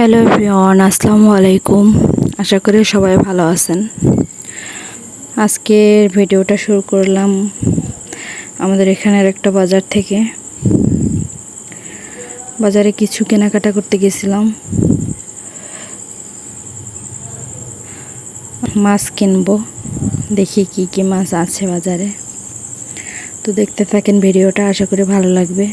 Hello everyone, আসসালামু আলাইকুম। আশা করি সবাই ভালো আছেন। আজকের ভিডিওটা শুরু করলাম আমাদের এখানের একটা বাজার থেকে। বাজারে কিছু কেনাকাটা করতে গেছিলাম। মাছ কিনবো, দেখি কি কি মাছ আছে বাজারে। তো দেখতে থাকেন ভিডিওটা, আশা করি ভালো লাগবে।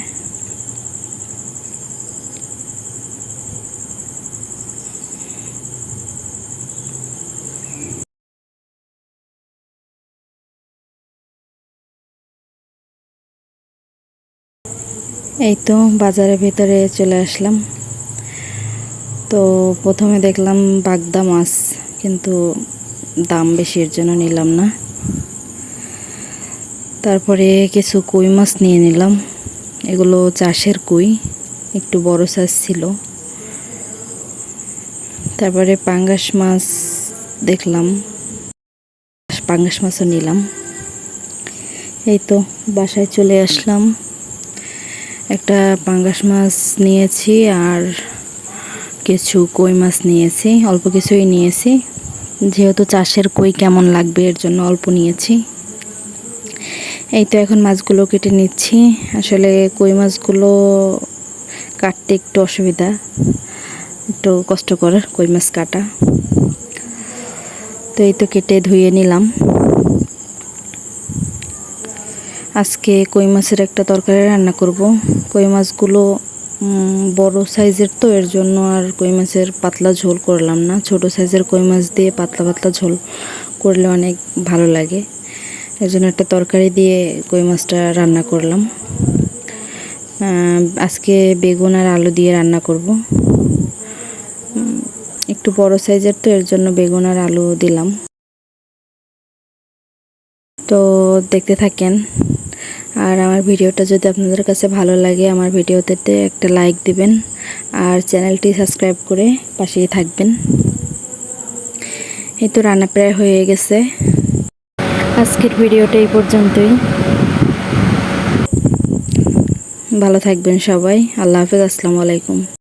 এই তো বাজারের ভিতরে চলে আসলাম। তো প্রথমে দেখলাম বাগদা মাছ, কিন্তু দাম বেশির জন্য নিলাম না। তারপরে কিছু কই মাছ নিয়ে নিলাম। এগুলো চাষের কই, একটু বড় সাইজ ছিল। তারপরে পাঙ্গাস মাছ দেখলাম। পাঙ্গাস মাছও নিলাম। এই তো বাসায় চলে আসলাম। একটা পাঙ্গাস মাছ নিয়েছি আর কিছু কই মাছ নিয়েছি, অল্প কিছুই নিয়েছি। যেহেতু চাষের কই কেমন লাগবে এর জন্য অল্প নিয়েছি। এই তো এখন মাছগুলো কেটে নিচ্ছি। আসলে কই মাছগুলো কাটতে একটু অসুবিধা, একটু কষ্টকর কই মাছ কাটা। তো এই তো কেটে ধুয়ে নিলাম। আজকে কই মাছের একটা তরকারি রান্না করব। কই মাছগুলো বড় সাইজের তো, এর জন্য আর কই মাছের পাতলা ঝোল করলাম না। ছোট সাইজের কই মাছ দিয়ে পাতলা পাতলা ঝোল করলে অনেক ভালো লাগে। এর জন্য একটা তরকারি দিয়ে কই মাছটা রান্না করলাম। আজকে বেগুন আর আলু দিয়ে রান্না করব। একটু বড় সাইজের তো, এর জন্য বেগুন আর আলু দিলাম। তো দেখতে থাকেন আর আমার ভিডিওটা যদি আপনাদের কাছে ভালো লাগে, আমার ভিডিওতে একটা লাইক দিবেন আর চ্যানেলটি সাবস্ক্রাইব করে পাশেই থাকবেন। এই তো রান্না প্রায় হয়ে গেছে। আজকের ভিডিওটা এই পর্যন্তই। ভালো থাকবেন সবাই। আল্লাহ হাফেজ। আসসালামু আলাইকুম।